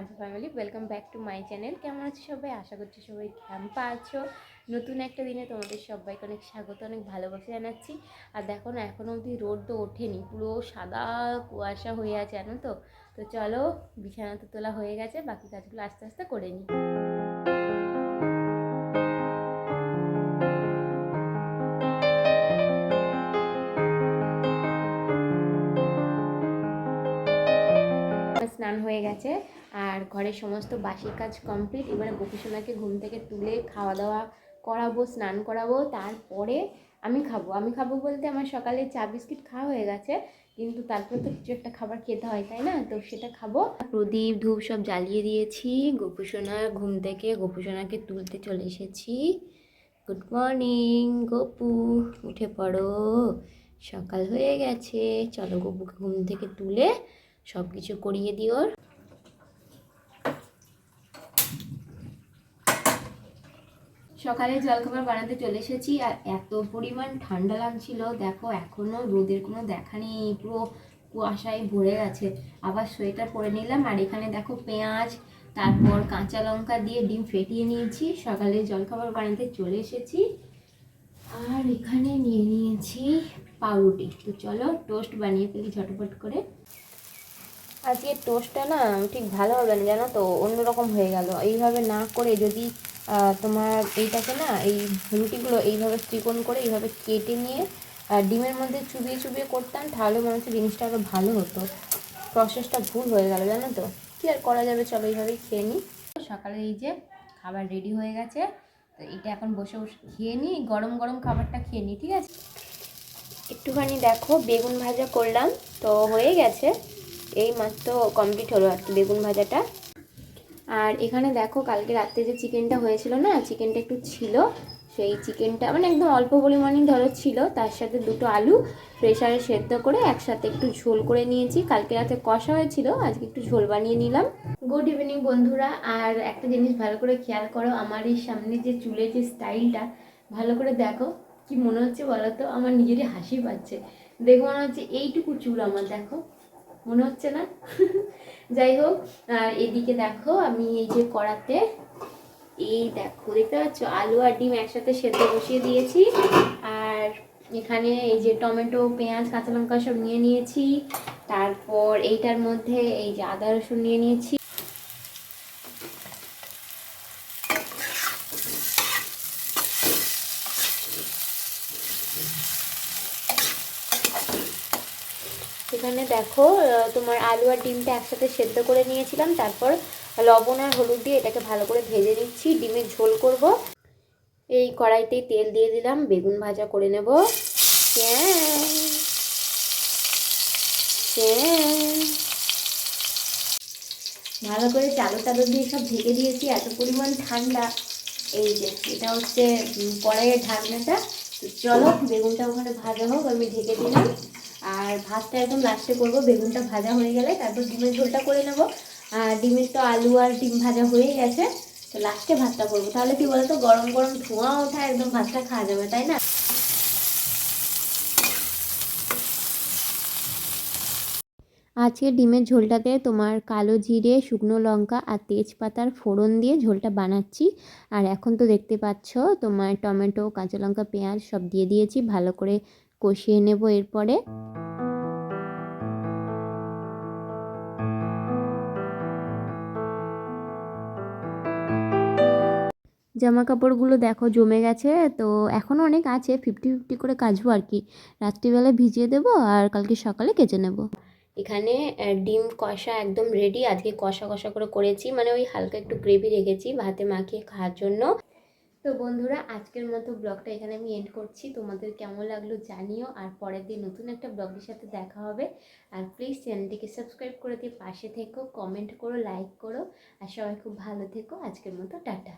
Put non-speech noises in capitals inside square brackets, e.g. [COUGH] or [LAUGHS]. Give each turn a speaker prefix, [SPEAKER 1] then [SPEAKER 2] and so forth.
[SPEAKER 1] Campa family welcome back to my channel কেমন আছো সবাই? আশা করছি সবাই ক্যাম্পা আছো। নতুন একটা দিনে তোমাদের সবাইকে অনেক স্বাগত, অনেক ভালোবাসা জানাচ্ছি। আর দেখো না এখনও অবধি রোদ তো ওঠেনি, পুরো সাদা কুয়াশা হয়ে আছে, জানো তো? তো চলো, বিছানা তো তোলা হয়ে গেছে, বাকি কাজগুলো আস্তে আস্তে করে নিই। স্নান হয়ে গেছে আর ঘরের সমস্ত বাসি কাজ কমপ্লিট এবারে গোপীসোনাকে ঘুম থেকে তুলে খাওয়া দাওয়া করাবো, স্নান করাবো, তারপরে আমি খাব। আমি খাব বলতে আমার সকালে চা বিস্কিট খাওয়া হয়ে গেছে, কিন্তু তারপরে তো কিছু একটা খাবার খেতে হয়, তাই না? তো সেটা খাব। প্রদীপ, ধূপ সব জ্বালিয়ে দিয়েছি। গোপুসোনা ঘুম থেকে গোপুসোনাকে তুলতে চলে এসেছি। গুড মর্নিং গপু, উঠে পড়ো। সকাল হয়ে গেছে। চলো গপুকে ঘুম থেকে তুলে সব কিছু করিয়ে দিও। সকালে জলখাবার বানাতে চলে এসেছি আর এত পরিমাণ ঠান্ডা লাগছিল। দেখো, এখনও রোদের কোনো দেখা নেই, পুরো কুয়াশায় ভরে গেছে। আবার সোয়েটার পরে নিলাম আর এখানে দেখো পেঁয়াজ, তারপর কাঁচা লঙ্কা দিয়ে ডিম ফেটিয়ে নিয়েছি। সকালে জলখাবার বানাতে চলে এসেছি। আর এখানে নিয়ে নিয়েছি পাউরুটি। তো চলো, টোস্ট বানিয়ে ফেলি ঝটপট করে। আজকে টোস্টটা না ঠিক ভালো হবে না জানো তো? অন্যরকম হয়ে গেল। এইভাবে না করে যদি তোমার এইটাকে না, এই রুটিগুলো এইভাবে ত্রিকোণ করে এইভাবে কেটে নিয়ে ডিমের মধ্যে চুবিয়ে চুবিয়ে করতাম, তাহলে মনে হচ্ছে জিনিসটা আরও ভালো হতো। প্রসেসটা ভুল হয়ে গেল, জানো তো? কী আর করা যাবে? চলো এইভাবেই খেয়ে নিই। সকালে এই যে খাবার রেডি হয়ে গেছে, তো এটা এখন বসে বসে খেয়ে নিই, গরম গরম খাবারটা খেয়ে নিই, ঠিক আছে? একটুখানি দেখো, বেগুন ভাজা করলাম, তো হয়ে গেছে। এই মাত্র কমপ্লিট হলো আর কি বেগুন ভাজাটা। আর এখানে দেখো কালকে রাত্রে যে চিকেনটা হয়েছিল না, চিকেনটা একটু ছিল, সেই চিকেনটা মানে একদম অল্প পরিমাণেই ধরো ছিল, তার সাথে দুটো আলু প্রেসারে সেদ্ধ করে একসাথে একটু ঝোল করে নিয়েছি। কালকে রাতে কষা হয়েছিল, আজকে একটু ঝোল বানিয়ে নিলাম। গুড ইভিনিং বন্ধুরা, আর একটা জিনিস ভালো করে খেয়াল করো, আমার এই সামনে যে চুলের যে স্টাইলটা, ভালো করে দেখো, কি মনে হচ্ছে বলো তো? আমার নিজেরই হাসি পাচ্ছে। দেখো মনে হচ্ছে এইটুকু চুল আমার, দেখো। মনে হচ্ছে না? [LAUGHS] যাই হোক, আর এদিকে দেখো আমি এই যে কড়াতে, এই দেখো, দেখতে পাচ্ছ? আলু আর ডিম একসাথে সেদ্ধ বসিয়ে দিয়েছি। আর এখানে এই যে টমেটো, পেঁয়াজ, কাঁচা লঙ্কা সব নিয়ে নিয়েছি। তারপর এইটার মধ্যে এই যে আদা রসুন নিয়ে নিয়েছি। এখানে দেখো তোমার আলু আর ডিমটা একসাথে সেদ্ধ করে নিয়েছিলাম। তারপর লবণ আর হলুদ দিয়ে এটাকে ভালো করে ভেজে নিচ্ছি। ডিমের ঝোল করব। এই কড়াইতেই তেল দিয়ে দিলাম, বেগুন ভাজা করে নেব। ভালো করে চাদর টাদর দিয়ে সব ঢেকে দিয়েছি, এত পরিমাণ ঠান্ডা। এই যে, এটা হচ্ছে কড়াইয়ের ঢাকনাটা। চলো, বেগুনটা ওখানে ভাজা হোক, আমি ঢেকে দিলাম। আর ভাতটা একদম লাস্টে করব, বেগুনটা ভাজা হয়ে গেলে তারপর ডিমের ঝোলটা করে নেব। আর ডিমের তো আলু আর ডিম ভাজা হয়ে গেছে, তো লাস্টে ভাতটা করব। তাহলে কি বলতো, গরম গরম ধোঁয়া ওঠা একদম ভাতটা খাওয়া যাবে, তাই না? আজকে ডিমের ঝোলটাতে তোমার কালো জিরে, শুকনো লঙ্কা আর তেজপাতার ফোড়ন দিয়ে ঝোলটা বানাচ্ছি। আর এখন তো দেখতে পাচ্ছ, তোমার টমেটো, কাঁচা লঙ্কা, পেঁয়াজ সব দিয়ে দিয়েছি, ভালো করে কষিয়ে নেব এরপরে। জামা কাপড়গুলো দেখো জমে গেছে, তো এখনও অনেক আছে ফিফটি ফিফটি করে কাচবো আর কি। রাত্রিবেলা ভিজিয়ে দেবো আর কালকে সকালে কেচে নেব। এখানে ডিম কষা একদম রেডি আজকে কষা কষা করে করেছি মানে ওই হালকা একটু গ্রেভি রেখেছি ভাতে মাখিয়ে খাওয়ার জন্য। তো বন্ধুরা, আজকের মতো ব্লগটা এখানে আমি এন্ড করছি। তোমাদের কেমন লাগল জানিও, আর পরের দিন নতুন একটা ব্লগের সাথে দেখা হবে। আর প্লিজ চ্যানেলটিকে সাবস্ক্রাইব করে দিয়ে পাশে থেকো কমেন্ট করো লাইক করো, আর সবাই খুব ভালো থেকো। আজকের মতো, টাটা।